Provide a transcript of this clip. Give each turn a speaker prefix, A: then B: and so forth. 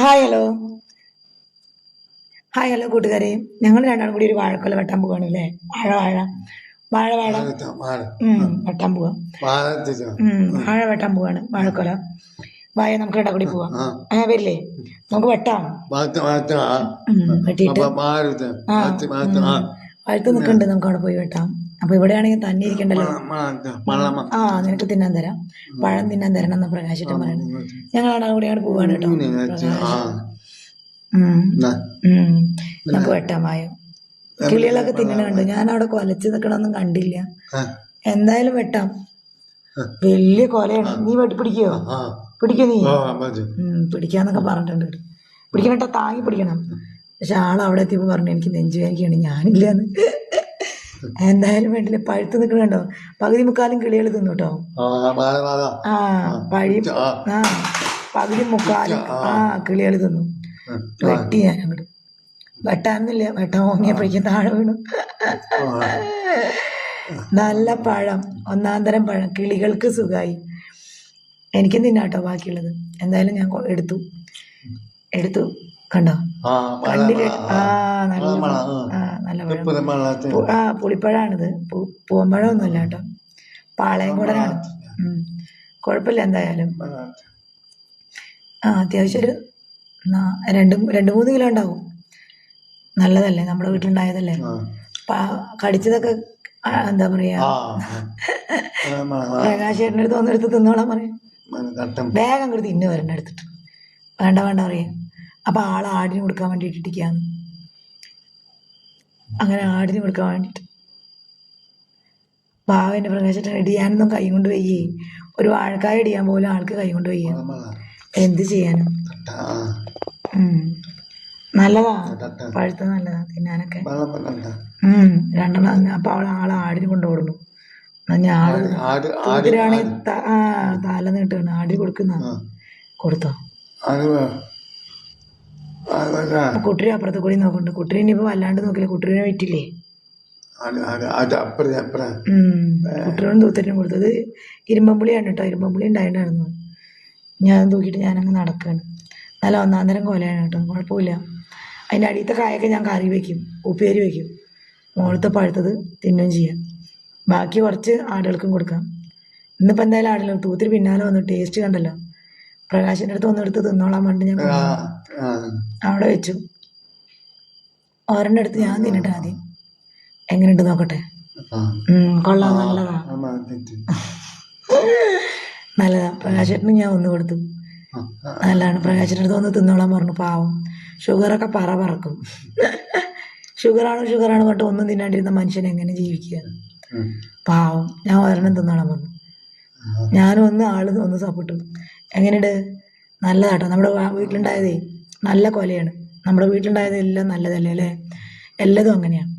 A: Hi hello hi hello കൂട്ടുകാരെ. ഞങ്ങൾ രണ്ടാളും കൂടി ഒരു വാഴക്കൊല വെട്ടാൻ പോവാണ് അല്ലേ? വാഴ വാഴ. വാഴ വാഴ. വെട്ടാൻ പോവാം. വാഴ വെട്ടാൻ പോവാണ് വാഴക്കൊല. വായ നമുക്ക് രണ്ടാ കൂടി പോവാം.
B: ആ
A: വരില്ലേ? നമുക്ക് വെട്ടാം. വെട്ടിട്ട് വെട്ടിയിട്ട്.
B: വാഴത്തെ
A: നിൽക്കുന്നുണ്ട് നമുക്ക് അവിടെ പോയി വെട്ടാം. അപ്പൊ ഇവിടെയാണെങ്കിൽ തന്നെ ഇരിക്കണ്ടല്ലോ? ആ നിനക്ക് തിന്നാൻ തരാം. പഴം തിന്നാൻ തരണം എന്ന് പ്രകാശിട്ടും പറയുന്നത് ഞങ്ങളാണ് അവിടെ അങ്ങോട്ട് പോവാണ് കേട്ടോ. നമുക്ക് വെട്ടാമായോ കിളികളൊക്കെ തിന്നണ കണ്ടു? ഞാൻ അവിടെ കൊലച്ച് നിക്കണൊന്നും കണ്ടില്ല. എന്തായാലും വെട്ടാം. വലിയ കൊലയാണ്. നീ വെട്ടി പിടിക്കോ? പിടിക്കോ നീ? പിടിക്കാന്നൊക്കെ പറഞ്ഞിട്ടുണ്ട് പിടിക്കണട്ടാ താങ്ങി പിടിക്കണം. പക്ഷെ ആൾ അവിടെ എത്തിയപ്പോ പറഞ്ഞു എനിക്ക് നെഞ്ചുവേദനയാണ് ഞാനില്ലാന്ന്. എന്തായാലും വേണ്ടില്ല പഴുത്ത് നിൽക്കണുണ്ടോ പകുതി മുക്കാലും കിളികൾ തിന്നു കേട്ടോ
B: ആ
A: പഴി
B: ആ.
A: പകുതി മുക്കാലും ആ. കിളികൾ തിന്നു. വെട്ടി ഞാൻ അങ്ങോട്ട് വെട്ടാനൊന്നുമില്ല വെട്ടാൻ ഓങ്ങിയപ്പോഴേക്കും താഴെ വീണു. നല്ല പഴം ഒന്നാം തരം പഴം. കിളികൾക്ക് സുഖമായി എനിക്കും തിന്നാട്ടോ ബാക്കിയുള്ളത്. എന്തായാലും ഞാൻ എടുത്തു. എടുത്തു. കണ്ടോ?
B: ആ
A: നല്ല ആ നല്ല പഴം
B: ഉപ്പ് മണത്തെ
A: പു- ആ പുളിപ്പഴമാണിത് പൂ- പൂവമ്പഴമൊന്നുമല്ല കേട്ടോ. പാളയം കൂടനാണ്. കുഴപ്പമില്ല എന്തായാലും. ആ അത്യാവശ്യം ഒരു രണ്ടും രണ്ട് മൂന്ന് കിലോ ഉണ്ടാവും. നല്ലതല്ലേ? നമ്മുടെ വീട്ടിലുണ്ടായതല്ലേ? കടിച്ചതൊക്കെ എന്താ പറയാ? പ്രകാശേട്ടന്റെ അടുത്ത് ഒന്നെടുത്ത് തിന്നോളാൻ പറയാം. വേഗം കൊടുത്ത് തിന്നു വരണ്ട എടുത്തിട്ട് വേണ്ട വേണ്ട പറയാം. അപ്പൊ ആൾ ആടിന് കൊടുക്കാൻ വേണ്ടി ഇട്ടിരിക്കാന്ന് അങ്ങനെ ആടിന് കൊടുക്കാൻ വേണ്ടിയിട്ട്. വേണ്ടിട്ട് എന്നെ പ്രകാശേട്ടൻ ഇടിയാനൊന്നും കൈ കൊണ്ട് വയ്യേ. ഒരു വാഴക്കായ ഇടിയാൻ പോലും ആൾക്ക് കൈ കൊണ്ട് വയ്യ. എന്ത് ചെയ്യാനും. നല്ലതാ. പഴുത്ത നല്ലതാ തിന്നാനൊക്കെ. രണ്ടെണ്ണം അങ്ങ് അപ്പൊ അവൾ ആളെ ആടിന് കൊണ്ടുപോടുന്നു ഞാൻ തല നീട്ടാണ് ആടി കൊടുക്കുന്ന. കൊടുത്തോ. കുട്ടിരി അപ്പുറത്ത് കൂടി നോക്കുന്നുണ്ട് കുട്ടിരി ഇനിയിപ്പോ വല്ലാണ്ട് നോക്കില്ല. കുട്ടിരിനെ വിറ്റില്ലേ
B: ആട്
A: തൂത്തരനും കൊടുത്തത് ഇരുമ്പമ്പുളിയാണ് കേട്ടോ ഇരുമ്പമ്പുളി ഉണ്ടായിട്ടായിരുന്നു ഞാൻ തൂക്കിയിട്ട് ഞാനങ്ങ് നടക്കുകയാണ് നല്ല ഒന്നാം തരം കൊലയാണ് കേട്ടോ കുഴപ്പമില്ല. അതിന്റെ അടിയത്തെ കായൊക്കെ ഞാൻ കറി വെക്കും. ഉപ്പേരി വെക്കും. മുകളത്തെ പഴുത്തത് തിന്നുകയും ചെയ്യാം. ബാക്കി കുറച്ച് ആടുകൾക്കും കൊടുക്കാം. ഇന്നിപ്പോൾ എന്തായാലും ആടില്ല തൂത്തിരി പിന്നാലെ വന്നു. ടേസ്റ്റ് കണ്ടല്ലോ. പ്രകാശിന്റെ അടുത്ത് ഒന്ന് എടുത്ത് തിന്നോളാൻ വേണ്ടി ഞാൻ അവിടെ വെച്ചു. ഓരന്റെ അടുത്ത് ഞാൻ തിന്നിട്ട് ആദ്യം. എങ്ങനെയുണ്ട് നോക്കട്ടെ? കൊള്ളാം നല്ലതാ. നല്ലതാ. പ്രകാശേട്ടന് ഞാൻ ഒന്ന് കൊടുത്തു. നല്ലതാണ്. പ്രകാശിന്റെ അടുത്ത് ഒന്ന് തിന്നോളാൻ പറഞ്ഞു. പാവം. ഷുഗറൊക്കെ പറ പറക്കും. ഷുഗറാണ് ഷുഗറാണ് പറഞ്ഞിട്ട് ഒന്നും തിന്നാണ്ടിരുന്ന മനുഷ്യൻ എങ്ങനെ ജീവിക്കുക? പാവം. ഞാൻ ഒരെണ്ണം തിന്നോളാൻ പറഞ്ഞു. ഞാനും ഒന്ന് ആൾ ഒന്ന് സപ്പോർട്ട് എങ്ങനെയുണ്ട്? നല്ലതാട്ടോ. നമ്മുടെ വീട്ടിലുണ്ടായതേ നല്ല കൊലയാണ്. നമ്മുടെ വീട്ടിലുണ്ടായതെല്ലാം നല്ലതല്ലേ അല്ലേ? എല്ലതും അങ്ങനെയാണ്